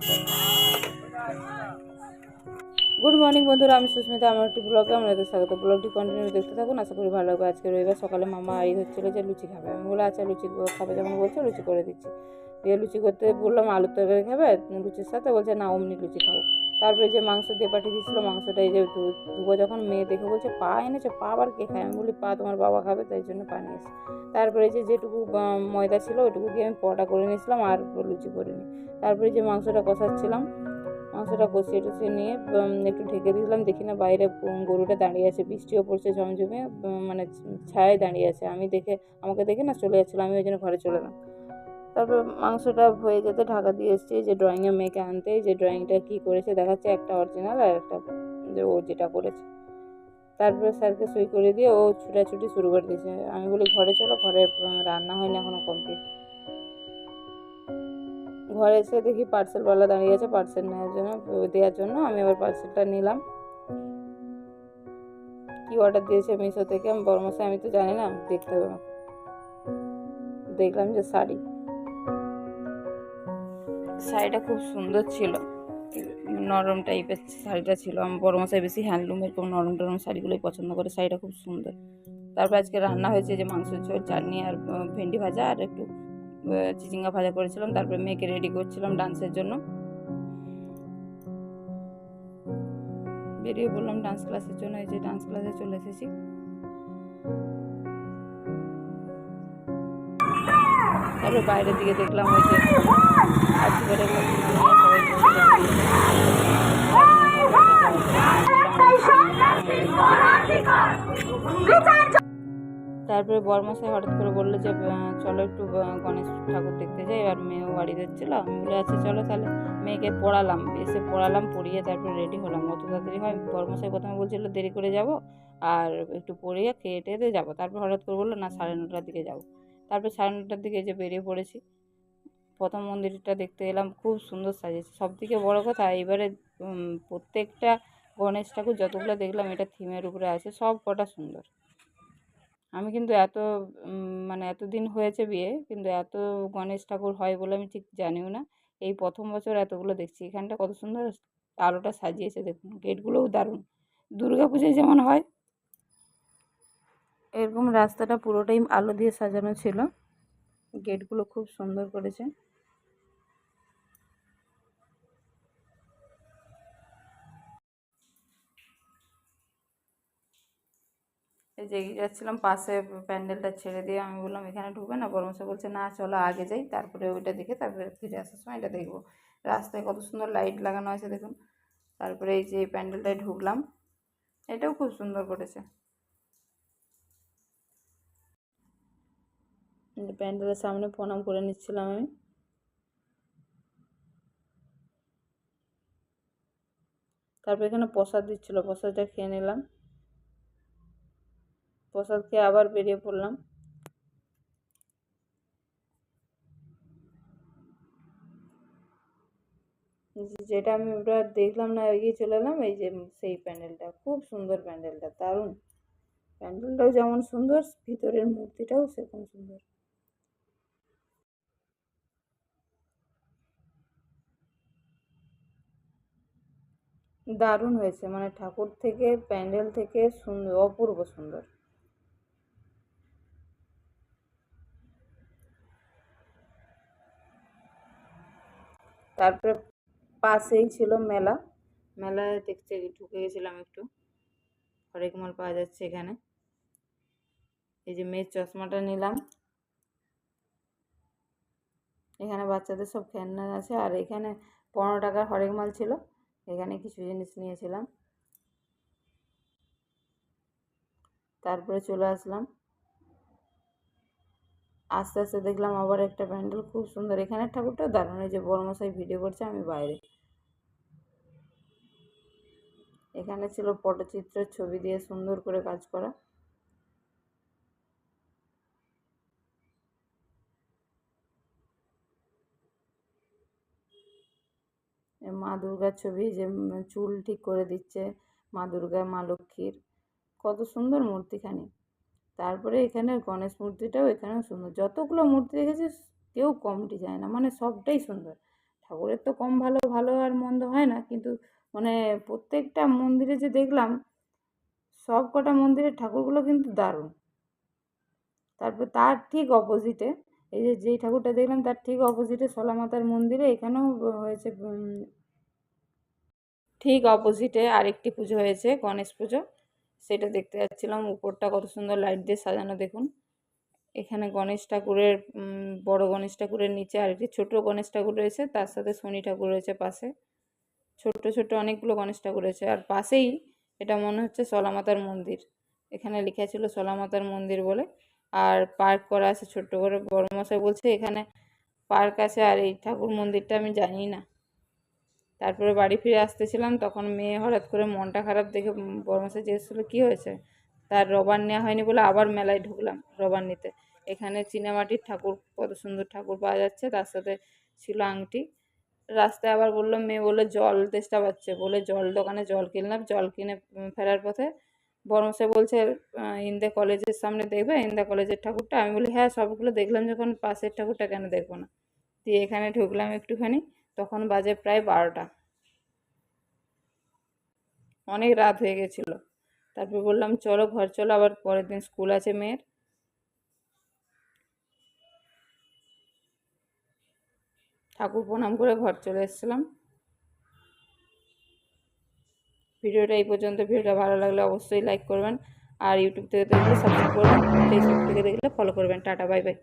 Bye. Good morning বন্ধুরা, আমি সুস্মিতা। আমার একটি ব্লগে আপনাদের স্বাগত। ব্লগটি কন্টিনিউ দেখতে থাকুন। আশা করি ভালো লাগবে আজকে রবিবার সকালে মামা এই হচ্ছিল যে লুচি খাবে। আমি বলে আচ্ছা লুচি খাবে যখন বলছে, লুচি করে দিচ্ছি। দিয়ে লুচি করতে বললাম আলুর তরকারি খাবে, লুচির সাথে? বলছে, না, অমনি লুচি খাব। তারপরে যে মাংস দিয়ে পাঠিয়ে দিয়েছিলো, মাংসটা এই যে ধুবো যখন মেয়ে দেখে বলছে, পা এনেছে? পা আবার কে খায়? আমি বলি, পা তোমার বাবা খাবে, তাই জন্য পা নিয়েছি তারপরে যে যেটুকু ময়দা ছিল ওইটুকু দিয়ে আমি পরোটা করে নিয়েছিলাম, আর লুচি করে নিই তারপরে যে মাংসটা কষাচ্ছিলাম মাংসটা কষিয়ে টষিয়ে নিয়ে একটু ঢেকে দিলাম দেখি না বাইরে গরুটা দাঁড়িয়ে আছে, বৃষ্টিও পড়ছে ঝমঝমে মানে ছায়ায় দাঁড়িয়ে আছে। আমি দেখে, আমাকে দেখে না চলে যাচ্ছিল, আমি ওই জন্য ঘরে চলে এলাম। তারপর মাংসটা হয়ে যেতে ঢাকা দিয়ে এসছে, যে ড্রয়িংয়ে মেয়েকে আনতে। যে ড্রয়িংটা কী করেছে দেখাচ্ছে, একটা অরিজিনাল আর একটা, যে ও যেটা করেছে। তারপরে স্যারকে সই করে দিয়ে ও ছুটাছুটি শুরু করে দিয়েছে। আমি বলি, ঘরে চলো, ঘরে রান্না হয়নি এখনও কমপ্লিট ঘরে এসে দেখি পার্সেলওয়ালা দাঁড়িয়ে আছে পার্সেল নেওয়ার জন্য, দেওয়ার জন্য। আমি আবার পার্সেলটা নিলাম। কি অর্ডার দিয়েছে মিশো থেকে? আমি বড় মশাই, আমি তো জানি না, দেখতে হবে। দেখলাম যে শাড়ি। শাড়িটা খুব সুন্দর ছিল। নরম টাইপের শাড়িটা ছিল। আমার বড় মশাই বেশি হ্যান্ডলুম এরকম নরম টরম শাড়িগুলোই পছন্দ করে। শাড়িটা খুব সুন্দর। তারপর আজকে রান্না হয়েছে যে মাংস ঝোল, চাটনি আর ভেন্ডি ভাজা আর একটু চিচিঙ্গা ভাজা করেছিলাম তারপরে মেয়েকে রেডি করছিলাম ডান্সের জন্য বেরিয়ে বললাম ডান্স ক্লাসের জন্য এই যে ডান্স ক্লাসে চলে এসেছি তারপরে বাইরের দিকে দেখলাম ওই যে সবাই তারপরে বর্মশাই হঠাৎ করে বলল যে চলো একটু গণেশ ঠাকুর দেখতে যাই আর মেয়েও বাড়ি যাচ্ছিল। আমি বলে আচ্ছা চলো তাহলে মেয়েকে পড়ালাম। এসে পড়ালাম, পড়িয়ে তারপরে রেডি হলাম। অত তাড়াতাড়ি হয়, বর্মশাই প্রথমে বলছিল, দেরি করে যাব আর একটু পড়িয়ে খেয়ে টেয়ে যাব। তারপর হঠাৎ করে বলল, না, সাড়ে নটার দিকে যাব। তারপর সাড়ে নটার দিকে যে বেরিয়ে পড়েছি। প্রথম মন্দিরটা দেখতে এলাম, খুব সুন্দর সাজিয়েছে। সব থেকে বড়ো কথা এবারে প্রত্যেকটা গণেশ ঠাকুর যতগুলো দেখলাম, এটা থিমের উপরে আছে, সব কটা সুন্দর। আমি কিন্তু এত মানে এতদিন হয়েছে বিয়ে, কিন্তু এত গণেশ ঠাকুর হয় বলে আমি ঠিক জানিও না। এই প্রথম বছর এতগুলো দেখছি, এখানটা কত সুন্দর আলোটা সাজিয়েছে দেখুন, গেটগুলোও দারুণ। পুজোয় যেমন হয়, এরকম রাস্তাটা পুরোটাই আলো দিয়ে সাজানো ছিল, গেটগুলো খুব সুন্দর করেছে। যে যাচ্ছিলাম, পাশে প্যান্ডেলটা ছেড়ে দিয়ে আমি বললাম, এখানে ঢুকবে না? বরমশা বলছে, না, চলো আগে যাই, তারপরে ওইটা দেখে তারপরে ফিরে আসার সময় এটা দেখব। রাস্তায় কত সুন্দর লাইট লাগানো আছে দেখুন। তারপরে এই যে প্যান্ডেলটায় ঢুকলাম, এটাও খুব সুন্দর করেছে। প্যান্ডেলের সামনে প্রণাম করে নিচ্ছিলাম আমি। তারপর এখানে প্রসাদ দিচ্ছিল, প্রসাদটা খেয়ে নিলাম। প্রসাদ খেয়ে আবার বেরিয়ে পড়লাম। যেটা আমি ওটা দেখলাম না, এগিয়ে চলে এলাম, এই যে সেই প্যান্ডেলটা, খুব সুন্দর প্যান্ডেলটা, দারুণ। প্যান্ডেলটাও যেমন সুন্দর, ভিতরের মূর্তিটাও সেরকম সুন্দর। দারুণ হয়েছে মানে ঠাকুর থেকে, প্যান্ডেল থেকে সুন্দর অপূর্ব সুন্দর। তারপরে পাশেই ছিল মেলা। মেলায় দেখতে ঢুকে গেছিলাম একটু। হরেক মাল পাওয়া যাচ্ছে এখানে। এই যে মেয়ের চশমাটা নিলাম। এখানে বাচ্চাদের সব খেলনা আছে। আর এখানে পনেরো টাকার হরেক মাল ছিল। এখানে কিছু জিনিস নিয়েছিলাম। তারপরে চলে আসলাম। আস্তে আস্তে দেখলাম আবার একটা প্যান্ডেল, খুব সুন্দর। এখানের ঠাকুরটা দারুণ যে বড়মশাই ভিডিও করছে আমি বাইরে। এখানে ছিল পটচিত্রের ছবি দিয়ে সুন্দর করে কাজ করা। মা দুর্গার ছবি যে চুল ঠিক করে দিচ্ছে মা দুর্গা মা লক্ষ্মীর। কত সুন্দর মূর্তিখানি। তারপরে এখানে গণেশ মূর্তিটাও এখানেও সুন্দর। যতগুলো মূর্তি দেখেছি, কেউ কমটি যায় না মানে সবটাই সুন্দর। ঠাকুরের তো কম ভালো ভালো আর মন্দ হয় না, কিন্তু মানে প্রত্যেকটা মন্দিরে যে দেখলাম, সব কটা মন্দিরের ঠাকুরগুলো কিন্তু দারুণ। তারপর তার ঠিক অপোজিটে এই যে, যেই ঠাকুরটা দেখলাম, তার ঠিক অপোজিটে সোলা মাতার মন্দিরে এখানেও হয়েছে ঠিক অপোজিটে আরেকটি পুজো হয়েছে, গণেশ পুজো। সেটা দেখতে যাচ্ছিলাম। উপরটা কত সুন্দর লাইট দিয়ে সাজানো, দেখুন। এখানে গণেশ ঠাকুরের বড় গণেশ ঠাকুরের নিচে আর একটি ছোট গণেশ ঠাকুর রয়েছে। তার সাথে শনি ঠাকুর রয়েছে পাশে। ছোট্ট ছোট্ট অনেকগুলো গণেশ ঠাকুর রয়েছে। আর পাশেই এটা মনে হচ্ছে সলামাতার মন্দির। এখানে লেখা ছিল সলামাতার মন্দির বলে। আর পার্ক করা আছে ছোট্ট করে। বড়মশাই বলছে এখানে পার্ক আছে। আর এই ঠাকুর মন্দিরটা আমি জানি না তারপরে বাড়ি ফিরে আসতেছিলাম, তখন মেয়ে হঠাৎ করে মনটা খারাপ দেখে উম বড়মশাই জিজ্ঞেস করল, কী হয়েছে? তার রবার নেওয়া হয়নি বলে আবার মেলায় ঢুকলাম রবার নিতে। এখানে চীনামাটির ঠাকুর, কত সুন্দর ঠাকুর পাওয়া যাচ্ছে, তার সাথে ছিল আংটি। রাস্তায় আবার বলল, মেয়ে বলে জল তেষ্টা পাচ্ছে। বলে, জল দোকানে জল কিনলাম, জল কিনে ফেরার পথে বর্মশাই বলছে ইন্দে কলেজের সামনে দেখবে, ইন্দা কলেজের ঠাকুরটা? আমি বলি হ্যাঁ সবগুলো দেখলাম, যখন পাশের ঠাকুরটা কেন দেখব না? দিয়ে এখানে ঢুকলাম একটুখানি। তখন বাজে প্রায় বারোটা। অনেক রাত হয়ে গেছিল। তারপর বললাম, চলো ঘর চলো, আবার পরের দিন স্কুল আছে মেয়ের। ঠাকুর প্রণাম করে ঘর চলে এসেছিলাম। ভিডিওটা এই পর্যন্ত। ভিডিওটা ভালো লাগলে অবশ্যই লাইক করবেন। আর ইউটিউব থেকে দেখলে সাবস্ক্রাইব করবেন। ফেসবুক থেকে দেখলে ফলো করবেন। Tata bye bye